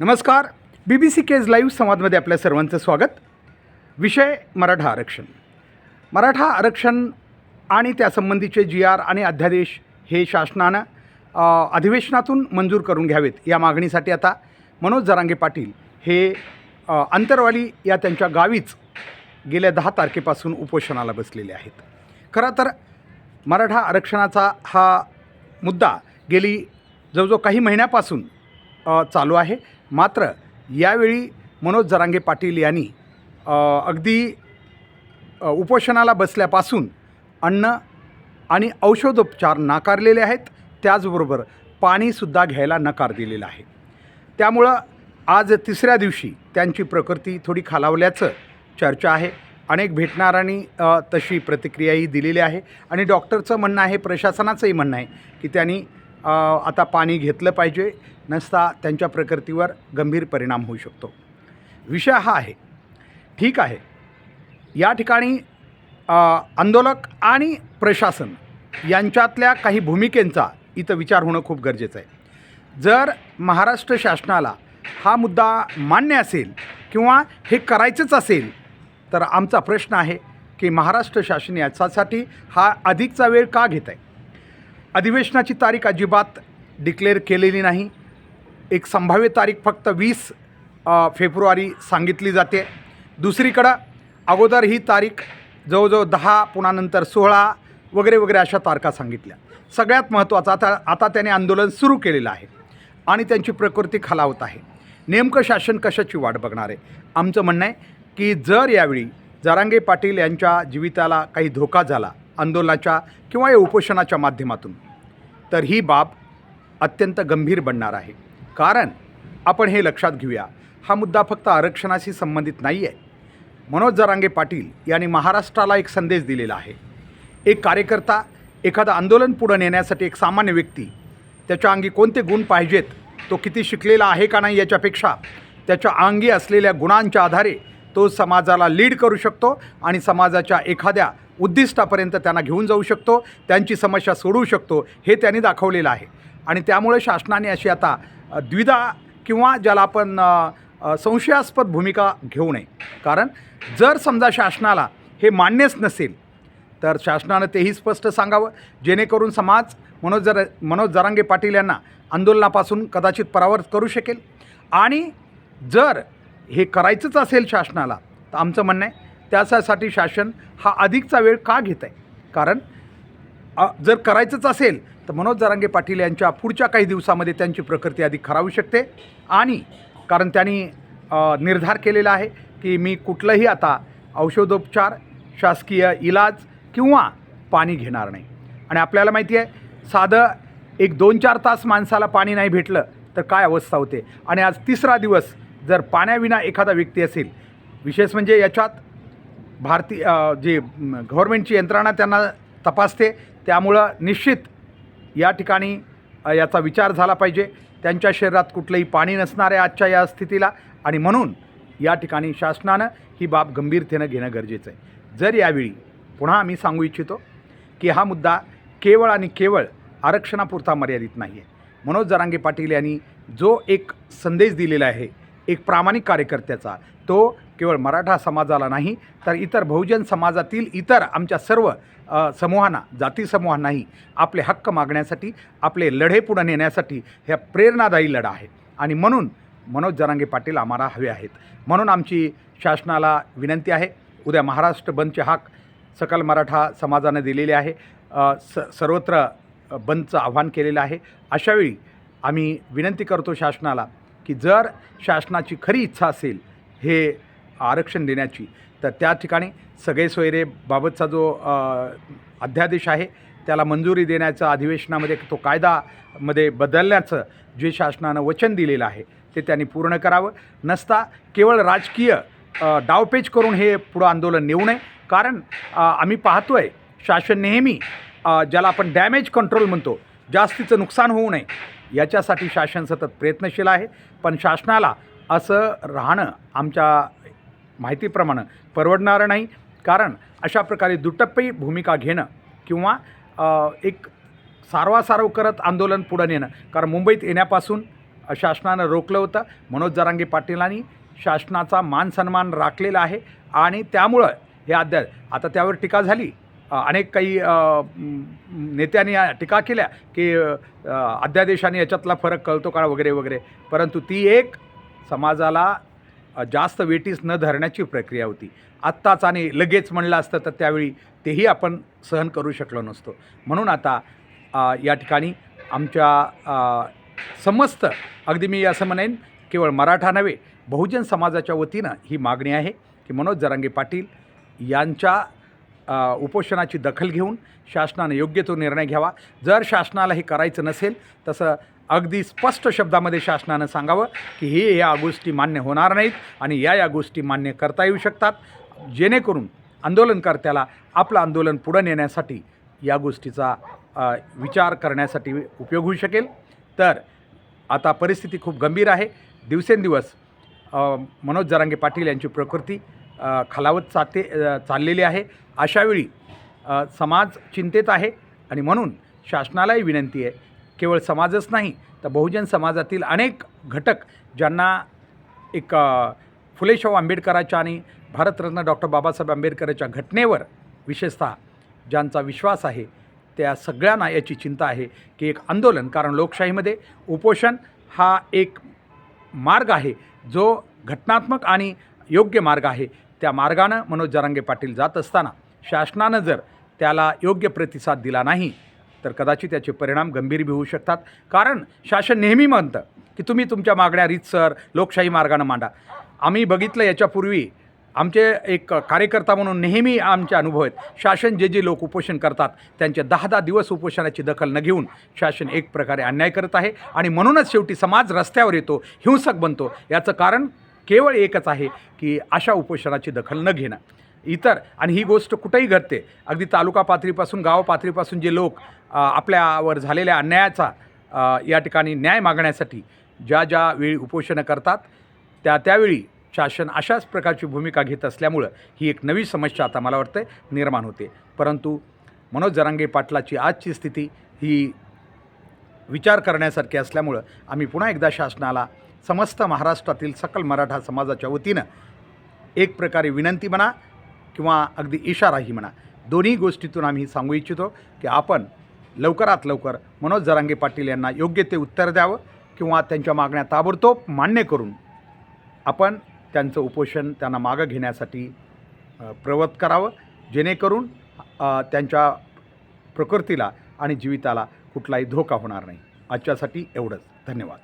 नमस्कार. B B C केज live संवादमध्ये आपल्या सर्वांचं स्वागत. विषय मराठा आरक्षण. मराठा आरक्षण आणि त्यासंबंधीचे जी आर आणि अध्यादेश हे शासनानं अधिवेशनातून मंजूर करून घ्यावेत या मागणीसाठी आता मनोज जरांगे पाटील हे अंतरवाली या त्यांच्या गावीच गेल्या दहा तारखेपासून उपोषणाला बसलेले आहेत. खरं तर मराठा आरक्षणाचा हा मुद्दा गेली जवळजवळ काही महिन्यापासून चालू आहे. मात्र यावेळी मनोज जरांगे पाटील यांनी अगदी उपोषणाला बसल्यापासून अन्न आणि औषधोपचार नाकारलेले आहेत. त्याचबरोबर पाणीसुद्धा घ्यायला नकार दिलेला आहे. त्यामुळं आज तिसऱ्या दिवशी त्यांची प्रकृती थोडी खालावल्याचं चर्चा आहे. अनेक भेटणाऱ्यांनी तशी प्रतिक्रियाही दिलेली आहे. आणि डॉक्टरचं म्हणणं आहे प्रशासनाचंही म्हणणं आहे की त्यांनी आता पाणी घेतलं पाहिजे. नसता त्यांच्या प्रकृतीवर गंभीर परिणाम होऊ शकतो. विषय हा आहे. ठीक आहे. या ठिकाणी आंदोलक आणि प्रशासन यांच्यातल्या काही भूमिकेंचा इथं विचार होणं खूप गरजेचं आहे. जर महाराष्ट्र शासनाला हा मुद्दा मान्य असेल किंवा हे करायचंच असेल तर आमचा प्रश्न आहे की महाराष्ट्र शासन याच्यासाठी हा अधिकचा वेळ का घेत आहे अधिवेशनाची तारीख अजिबात डिक्लेअर केलेली नाही. एक संभाव्य तारीख फक्त वीस फेब्रुवारी सांगितली जाते. दुसरीकडं अगोदर ही तारीख जवळजवळ दहा पुन्हा नंतर सोळा वगैरे वगैरे अशा तारखा सांगितल्या. सगळ्यात महत्त्वाचं आता आता त्याने आंदोलन सुरू केलेलं आहे आणि त्यांची प्रकृती खालावत आहे. नेमकं शासन कशाची वाट बघणार आहे? आमचं म्हणणं आहे की जर यावेळी जरांगे पाटील यांच्या जीविताला काही धोका झाला आंदोलनाच्या किंवा या उपोषणाच्या माध्यमातून तर ही बाब अत्यंत गंभीर बनणार आहे. कारण आपण हे लक्षात घेऊया. हा मुद्दा फक्त आरक्षणाशी संबंधित नाही आहे मनोज जरांगे पाटील यांनी महाराष्ट्राला एक संदेश दिलेला आहे. एक कार्यकर्ता एखादं आंदोलन पुढं नेण्यासाठी एक सामान्य व्यक्ती त्याच्या अंगी कोणते गुण पाहिजेत तो किती शिकलेला आहे का नाही याच्यापेक्षा त्याच्या अंगी असलेल्या गुणांच्या आधारे तो समाजाला लीड करू शकतो आणि समाजाच्या एखाद्या उद्दिष्टापर्यंत त्यांना घेऊन जाऊ शकतो त्यांची समस्या सोडवू शकतो हे त्यांनी दाखवलेलं आहे. आणि त्यामुळे शासनाने अशी आता द्विधा किंवा ज्याला आपण संशयास्पद भूमिका घेऊ नये. कारण जर समजा शासनाला हे मान्यच नसेल तर शासनानं तेही स्पष्ट सांगावं. जेणेकरून समाज मनोज जर मनोज जरांगे पाटील यांना आंदोलनापासून कदाचित परावर्त करू शकेल. आणि जर हे करायचंच असेल शासनाला तर आमचं म्हणणं आहे त्यासाठी शासन हा अधिकचा वेळ का घेत आहे कारण जर करायचंच असेल तर मनोज जरांगे पाटील यांच्या पुढच्या काही दिवसामध्ये त्यांची प्रकृती अधिक खरावू शकते. आणि कारण त्यांनी निर्धार केलेला आहे की मी कुठलंही आता औषधोपचार शासकीय इलाज किंवा पाणी घेणार नाही. आणि आपल्याला माहिती आहे साधं एक दोन चार तास माणसाला पाणी नाही भेटलं तर काय अवस्था होते? आणि आज तिसरा दिवस जर पाण्याविना एखादा व्यक्ती असेल विशेष म्हणजे याच्यात भारतीय जे गव्हर्मेंटची यंत्रणा त्यांना तपासते त्यामुळं निश्चित या ठिकाणी याचा विचार झाला पाहिजे. त्यांच्या शरीरात कुठलंही पाणी नसणार आहे आजच्या या स्थितीला आणि म्हणून या ठिकाणी शासनानं ही बाब गंभीरतेनं घेणं गरजेचं आहे. जर यावेळी पुन्हा आम्ही सांगू इच्छितो की हा मुद्दा केवळ आणि केवळ आरक्षणापुरता मर्यादित नाही आहे मनोज जरांगे पाटील यांनी जो एक संदेश दिलेला आहे एक प्रामाणिक कार्यकर्त्याचा तो केवळ मराठा समाजाला नाही तर इतर बहुजन समाजातील इतर आमच्या सर्व समूहांना जाती समूहांनाही आपले हक्क मागण्यासाठी आपले लढे पुढे नेण्यासाठी ह्या प्रेरणादायी लढा आहे. आणि म्हणून मनोज जरांगे पाटील आम्हाला हवे आहेत. म्हणून आमची शासनाला विनंती आहे उद्या महाराष्ट्र बंदचे हाक सकल मराठा समाजानं दिलेले आहे. स सर्वत्र बंदचं आव्हान केलेलं आहे. अशावेळी आम्ही विनंती करतो शासनाला की जर शासनाची खरी इच्छा असेल हे आरक्षण देण्याची. तर त्या ठिकाणी सगळे सोयरेबाबतचा जो अध्यादेश आहे त्याला मंजुरी देण्याचं अधिवेशनामध्ये तो कायदामध्ये बदलण्याचं जे शासनानं वचन दिलेलं आहे ते त्यांनी पूर्ण करावं. नसता केवळ राजकीय डावपेच करून हे पुढं आंदोलन नेऊ नये. कारण आम्ही पाहतो आहे शासन नेहमी ज्याला आपण डॅमेज कंट्रोल म्हणतो जास्तीचं नुकसान होऊ नये याच्यासाठी शासन सतत प्रयत्नशील आहे. पण शासनाला असं राहणं आमच्या माहितीप्रमाणे परवडणारं नाही. कारण अशा प्रकारे दुटप्पी भूमिका घेणं किंवा एक सारवासारव करत आंदोलन पुढं नेणं. कारण मुंबईत येण्यापासून शासनानं रोखलं होतं. मनोज जरांगे पाटीलांनी शासनाचा मान सन्मान राखलेला आहे. आणि त्यामुळं हे अध्याय आता त्यावर टीका झाली. अनेक काही नेत्यांनी टीका केल्या की अध्यादेशाने याच्यातला फरक कळतो का वगैरे वगैरे. परंतु ती एक समाजाला जास्त वेटीस न धरण्याची प्रक्रिया होती. आत्ताच आणि लगेच म्हणलं असतं तर त्यावेळी तेही आपण सहन करू शकलो नसतो. म्हणून आता या ठिकाणी आमच्या समस्त अगदी मी असं म्हणेन केवळ मराठा नव्हे बहुजन समाजाच्या वतीनं ही मागणी आहे की मनोज जरांगे पाटील यांच्या उपोषणाची दखल घेऊन शासनानं योग्य तो निर्णय घ्यावा. जर शासनाला हे करायचं नसेल तसं अगदी स्पष्ट शब्दामध्ये शासनानं सांगावं की हे या गोष्टी मान्य होणार नाहीत आणि या या गोष्टी मान्य करता येऊ शकतात. जेणेकरून आंदोलनकर्त्याला आपलं आंदोलन पुढं नेण्यासाठी या गोष्टीचा विचार करण्यासाठी उपयोग होऊ शकेल. तर आता परिस्थिती खूप गंभीर आहे. दिवसेंदिवस मनोज जरांगे पाटील यांची प्रकृती खालावत चालते चाललेली आहे. अशावेळी समाज चिंतेत आहे आणि म्हणून शासनालाही विनंती आहे केवळ समाजच नाही तर बहुजन समाजातील अनेक घटक ज्यांना एक फुलेशाहू आंबेडकराच्या आणि भारतरत्न डॉक्टर बाबासाहेब आंबेडकरच्या घटनेवर विशेषतः ज्यांचा विश्वास आहे त्या सगळ्यांना याची चिंता आहे की एक आंदोलन कारण लोकशाहीमध्ये उपोषण हा एक मार्ग आहे जो घटनात्मक आणि योग्य मार्ग आहे. त्या मार्गानं मनोज जरांगे पाटील जात असताना शासनानं जर त्याला योग्य प्रतिसाद दिला नाही तर कदाचित त्याचे परिणाम गंभीर बी होऊ शकतात. कारण शासन नेहमी म्हणतं की तुम्ही तुमच्या मागण्या रीतसर लोकशाही मार्गानं मांडा. आम्ही बघितलं याच्यापूर्वी आमचे एक कार्यकर्ता म्हणून नेहमी आमचे अनुभव आहेत. शासन जे जे लोक उपोषण करतात त्यांचे दहा दहा दिवस उपोषणाची दखल न घेऊन शासन एक प्रकारे अन्याय करत आहे आणि म्हणूनच शेवटी समाज रस्त्यावर येतो हिंसक बनतो. याचं कारण केवळ एकच आहे की अशा उपोषणाची दखल न घेणं. इतर. आणि ही गोष्ट कुठेही घडते. अगदी तालुका पातळीपासून गाव पातळीपासून जे लोक आपल्यावर झालेल्या अन्यायाचा या ठिकाणी न्याय मागण्यासाठी ज्या ज्या वेळी उपोषणं करतात त्या त्यावेळी शासन अशाच प्रकारची भूमिका घेत असल्यामुळं ही एक नवी समस्या आता मला वाटतं निर्माण होते. परंतु मनोज जरांगे पाटलाची आजची स्थिती ही विचार करण्यासारखी असल्यामुळं आम्ही पुन्हा एकदा शासनाला समस्त महाराष्ट्रातील सकल मराठा समाजाच्या वतीनं एक प्रकारे विनंती म्हणा किंवा अगदी इशाराही म्हणा. दोन्ही गोष्टीतून आम्ही सांगू इच्छितो की आपण लवकरात लवकर मनोज जरांगे पाटील यांना योग्य ते उत्तर द्यावं किंवा त्यांच्या मागण्या ताबडतोब मान्य करून आपण त्यांचं उपोषण त्यांना मागं घेण्यासाठी अ, प्रवृत्त करावं. जेणेकरून त्यांच्या प्रकृतीला आणि जीविताला कुठलाही धोका होणार नाही. आजच्यासाठी एवढंच. धन्यवाद.